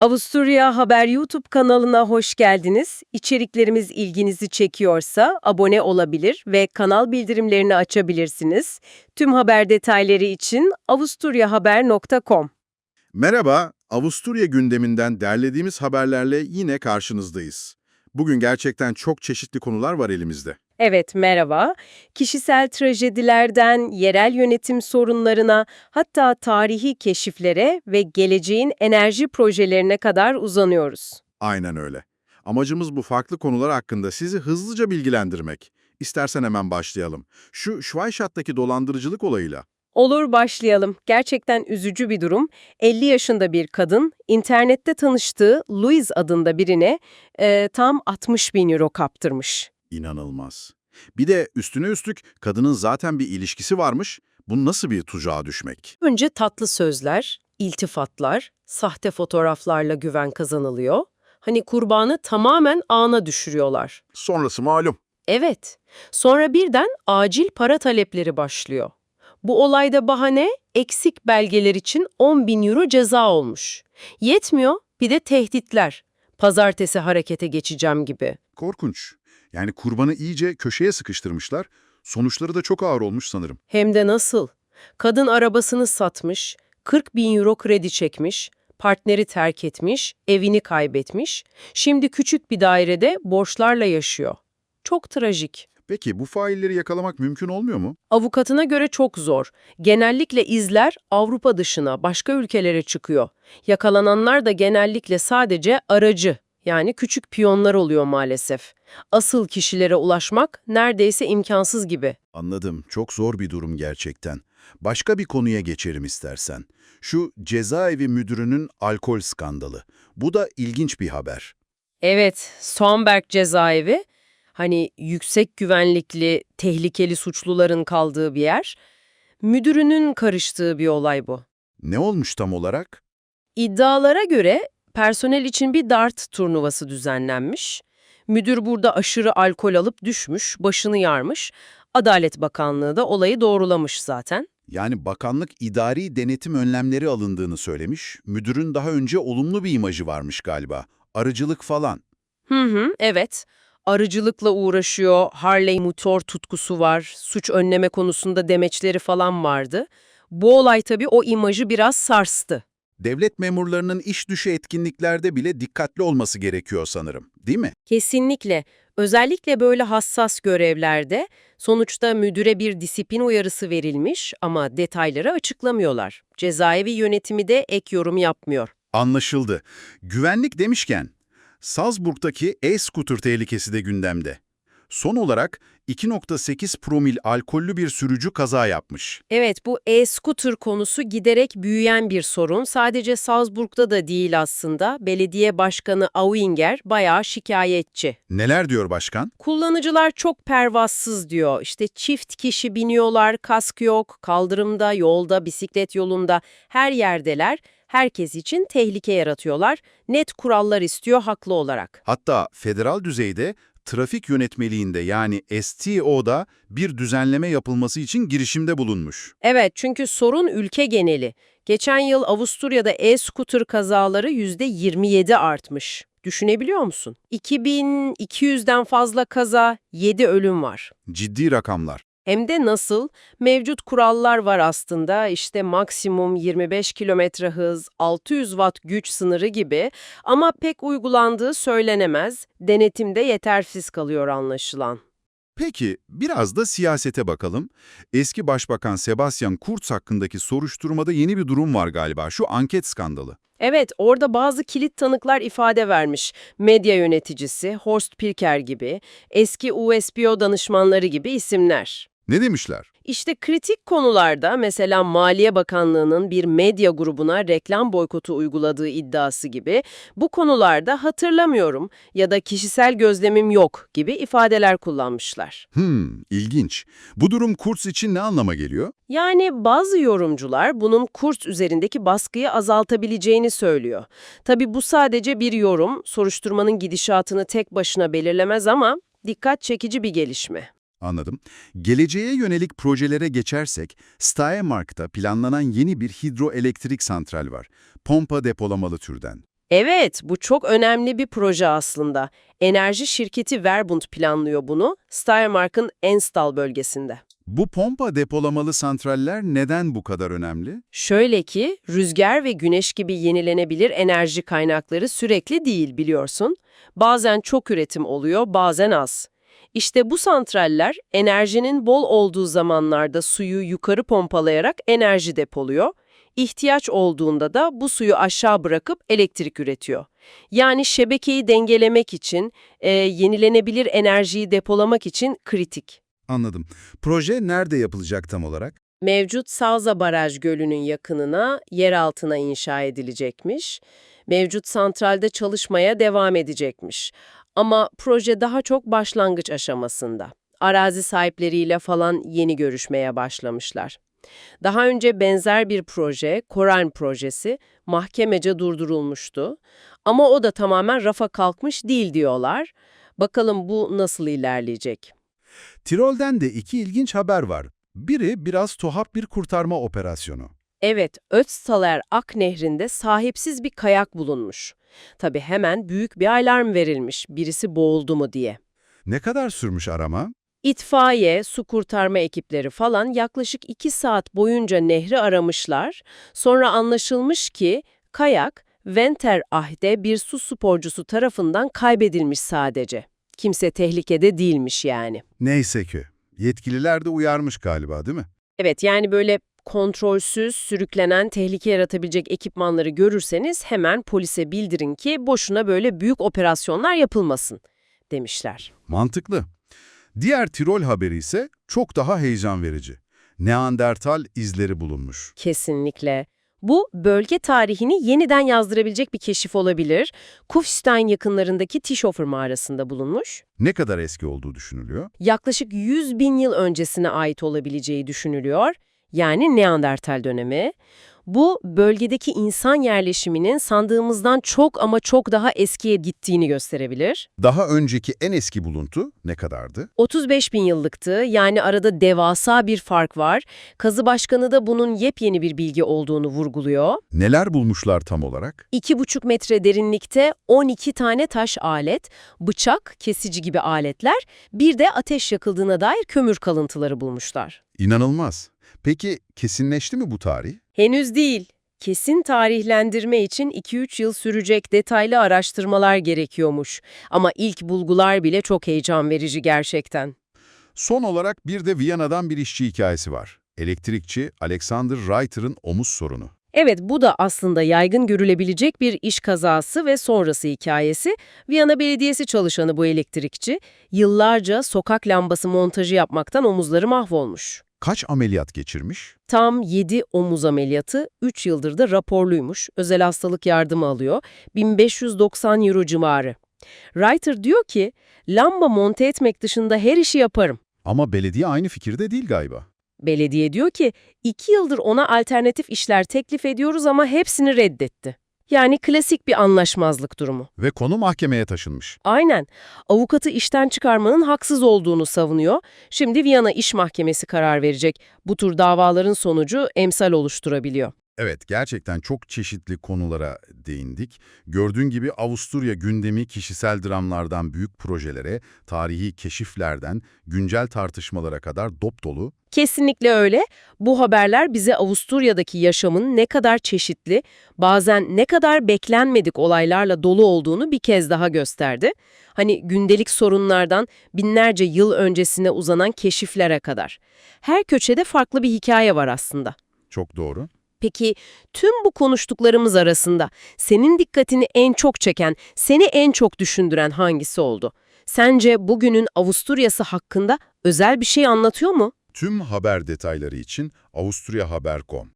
Avusturya Haber YouTube kanalına hoş geldiniz. İçeriklerimiz ilginizi çekiyorsa abone olabilir ve kanal bildirimlerini açabilirsiniz. Tüm haber detayları için avusturyahaber.com. Merhaba, Avusturya gündeminden derlediğimiz haberlerle yine karşınızdayız. Bugün gerçekten çok çeşitli konular var elimizde. Evet, merhaba. Kişisel trajedilerden yerel yönetim sorunlarına, hatta tarihi keşiflere ve geleceğin enerji projelerine kadar uzanıyoruz. Aynen öyle. Amacımız bu farklı konular hakkında sizi hızlıca bilgilendirmek. İstersen hemen başlayalım. Şu Schweizert'taki dolandırıcılık olayıyla. Olur başlayalım. Gerçekten üzücü bir durum. 50 yaşında bir kadın internette tanıştığı Louise adında birine e, tam 60 bin euro kaptırmış. İnanılmaz. Bir de üstüne üstlük kadının zaten bir ilişkisi varmış. Bu nasıl bir tuzağa düşmek? Önce tatlı sözler, iltifatlar, sahte fotoğraflarla güven kazanılıyor. Hani kurbanı tamamen ana düşürüyorlar. Sonrası malum. Evet. Sonra birden acil para talepleri başlıyor. Bu olayda bahane eksik belgeler için 10 bin euro ceza olmuş. Yetmiyor bir de tehditler. Pazartesi harekete geçeceğim gibi. Korkunç. Yani kurbanı iyice köşeye sıkıştırmışlar. Sonuçları da çok ağır olmuş sanırım. Hem de nasıl? Kadın arabasını satmış, 40 bin euro kredi çekmiş, partneri terk etmiş, evini kaybetmiş. Şimdi küçük bir dairede borçlarla yaşıyor. Çok trajik. Peki bu failleri yakalamak mümkün olmuyor mu? Avukatına göre çok zor. Genellikle izler Avrupa dışına, başka ülkelere çıkıyor. Yakalananlar da genellikle sadece aracı, yani küçük piyonlar oluyor maalesef. Asıl kişilere ulaşmak neredeyse imkansız gibi. Anladım. Çok zor bir durum gerçekten. Başka bir konuya geçelim istersen. Şu cezaevi müdürünün alkol skandalı. Bu da ilginç bir haber. Evet, Sonberg cezaevi, hani yüksek güvenlikli, tehlikeli suçluların kaldığı bir yer. Müdürünün karıştığı bir olay bu. Ne olmuş tam olarak? İddialara göre personel için bir dart turnuvası düzenlenmiş. Müdür burada aşırı alkol alıp düşmüş, başını yarmış. Adalet Bakanlığı da olayı doğrulamış zaten. Yani bakanlık idari denetim önlemleri alındığını söylemiş. Müdürün daha önce olumlu bir imajı varmış galiba. Arıcılık falan. Hı hı, evet. Arıcılıkla uğraşıyor, Harley motor tutkusu var, suç önleme konusunda demeçleri falan vardı. Bu olay tabii o imajı biraz sarstı. Devlet memurlarının iş dışı etkinliklerde bile dikkatli olması gerekiyor sanırım, değil mi? Kesinlikle. Özellikle böyle hassas görevlerde sonuçta müdüre bir disiplin uyarısı verilmiş ama detayları açıklamıyorlar. Cezaevi yönetimi de ek yorum yapmıyor. Anlaşıldı. Güvenlik demişken, Salzburg'daki e-scooter tehlikesi de gündemde. Son olarak 2.8 promil alkollü bir sürücü kaza yapmış. Evet, bu e-scooter konusu giderek büyüyen bir sorun. Sadece Salzburg'da da değil aslında. Belediye Başkanı Auinger bayağı şikayetçi. Neler diyor başkan? Kullanıcılar çok pervasız diyor. İşte çift kişi biniyorlar, kask yok, kaldırımda, yolda, bisiklet yolunda, her yerdeler. Herkes için tehlike yaratıyorlar. Net kurallar istiyor haklı olarak. Hatta federal düzeyde trafik yönetmeliğinde yani STO'da bir düzenleme yapılması için girişimde bulunmuş. Evet, çünkü sorun ülke geneli. Geçen yıl Avusturya'da e-scooter kazaları %27 artmış. Düşünebiliyor musun? 2200'den fazla kaza, 7 ölüm var. Ciddi rakamlar. Hem de nasıl? Mevcut kurallar var aslında. İşte maksimum 25 kilometre hız, 600 watt güç sınırı gibi ama pek uygulandığı söylenemez. Denetimde yetersiz kalıyor anlaşılan. Peki biraz da siyasete bakalım. Eski Başbakan Sebastian Kurz hakkındaki soruşturmada yeni bir durum var galiba. Şu anket skandalı. Evet, orada bazı kilit tanıklar ifade vermiş. Medya yöneticisi, Horst Pirker gibi, eski USPO danışmanları gibi isimler. Ne demişler? İşte kritik konularda mesela Maliye Bakanlığı'nın bir medya grubuna reklam boykotu uyguladığı iddiası gibi bu konularda hatırlamıyorum ya da kişisel gözlemim yok gibi ifadeler kullanmışlar. Hmm, ilginç. Bu durum Kurz için ne anlama geliyor? Yani bazı yorumcular bunun kurs üzerindeki baskıyı azaltabileceğini söylüyor. Tabii bu sadece bir yorum, soruşturmanın gidişatını tek başına belirlemez ama dikkat çekici bir gelişme. Anladım. Geleceğe yönelik projelere geçersek, Steiermark'ta planlanan yeni bir hidroelektrik santral var. Pompa depolamalı türden. Evet, bu çok önemli bir proje aslında. Enerji şirketi Verbund planlıyor bunu, Steiermark'ın Enstal bölgesinde. Bu pompa depolamalı santraller neden bu kadar önemli? Şöyle ki, rüzgar ve güneş gibi yenilenebilir enerji kaynakları sürekli değil biliyorsun. Bazen çok üretim oluyor, bazen az. İşte bu santraller enerjinin bol olduğu zamanlarda suyu yukarı pompalayarak enerji depoluyor. İhtiyaç olduğunda da bu suyu aşağı bırakıp elektrik üretiyor. Yani şebekeyi dengelemek için, e, yenilenebilir enerjiyi depolamak için kritik. Anladım. Proje nerede yapılacak tam olarak? Mevcut Salza Baraj Gölü'nün yakınına, yer altına inşa edilecekmiş. Mevcut santralde çalışmaya devam edecekmiş. Ama proje daha çok başlangıç aşamasında. Arazi sahipleriyle falan yeni görüşmeye başlamışlar. Daha önce benzer bir proje, Koran projesi, mahkemece durdurulmuştu. Ama o da tamamen rafa kalkmış değil diyorlar. Bakalım bu nasıl ilerleyecek? Tirol'den de iki ilginç haber var. Biri biraz tuhaf bir kurtarma operasyonu. Evet, Ötztaler Ak Nehri'nde sahipsiz bir kayak bulunmuş. Tabi hemen büyük bir alarm verilmiş, birisi boğuldu mu diye. Ne kadar sürmüş arama? İtfaiye, su kurtarma ekipleri falan yaklaşık 2 saat boyunca nehri aramışlar. Sonra anlaşılmış ki kayak Venter Ahde bir su sporcusu tarafından kaybedilmiş sadece. Kimse tehlikede değilmiş yani. Neyse ki. Yetkililer de uyarmış galiba değil mi? Evet yani böyle kontrolsüz, sürüklenen, tehlike yaratabilecek ekipmanları görürseniz hemen polise bildirin ki boşuna böyle büyük operasyonlar yapılmasın demişler. Mantıklı. Diğer Tirol haberi ise çok daha heyecan verici. Neandertal izleri bulunmuş. Kesinlikle. Bu bölge tarihini yeniden yazdırabilecek bir keşif olabilir. Kufstein yakınlarındaki Tishofer mağarasında bulunmuş. Ne kadar eski olduğu düşünülüyor? Yaklaşık 100 bin yıl öncesine ait olabileceği düşünülüyor. Yani Neandertal dönemi. Bu bölgedeki insan yerleşiminin sandığımızdan çok ama çok daha eskiye gittiğini gösterebilir. Daha önceki en eski buluntu ne kadardı? 35 bin yıllıktı yani arada devasa bir fark var. Kazı Başkanı da bunun yepyeni bir bilgi olduğunu vurguluyor. Neler bulmuşlar tam olarak? 2,5 metre derinlikte 12 tane taş alet, bıçak, kesici gibi aletler, bir de ateş yakıldığına dair kömür kalıntıları bulmuşlar. İnanılmaz. Peki kesinleşti mi bu tarih? Henüz değil. Kesin tarihlendirme için 2-3 yıl sürecek detaylı araştırmalar gerekiyormuş. Ama ilk bulgular bile çok heyecan verici gerçekten. Son olarak bir de Viyana'dan bir işçi hikayesi var. Elektrikçi Alexander Reiter'ın omuz sorunu. Evet bu da aslında yaygın görülebilecek bir iş kazası ve sonrası hikayesi. Viyana Belediyesi çalışanı bu elektrikçi, yıllarca sokak lambası montajı yapmaktan omuzları mahvolmuş. Kaç ameliyat geçirmiş? Tam 7 omuz ameliyatı, 3 yıldır da raporluymuş, özel hastalık yardımı alıyor, 1590 euro civarı. Reiter diyor ki, lamba monte etmek dışında her işi yaparım. Ama belediye aynı fikirde değil galiba. Belediye diyor ki, 2 yıldır ona alternatif işler teklif ediyoruz ama hepsini reddetti. Yani klasik bir anlaşmazlık durumu. Ve konu mahkemeye taşınmış. Aynen. Avukatı işten çıkarmanın haksız olduğunu savunuyor. Şimdi Viyana İş Mahkemesi karar verecek. Bu tür davaların sonucu emsal oluşturabiliyor. Evet, gerçekten çok çeşitli konulara değindik. Gördüğün gibi Avusturya gündemi kişisel dramlardan büyük projelere, tarihi keşiflerden, güncel tartışmalara kadar dop dolu. Kesinlikle öyle. Bu haberler bize Avusturya'daki yaşamın ne kadar çeşitli, bazen ne kadar beklenmedik olaylarla dolu olduğunu bir kez daha gösterdi. Hani gündelik sorunlardan binlerce yıl öncesine uzanan keşiflere kadar. Her köşede farklı bir hikaye var aslında. Çok doğru. Peki tüm bu konuştuklarımız arasında senin dikkatini en çok çeken, seni en çok düşündüren hangisi oldu? Sence bugünün Avusturya'sı hakkında özel bir şey anlatıyor mu? Tüm haber detayları için avusturyahaber.com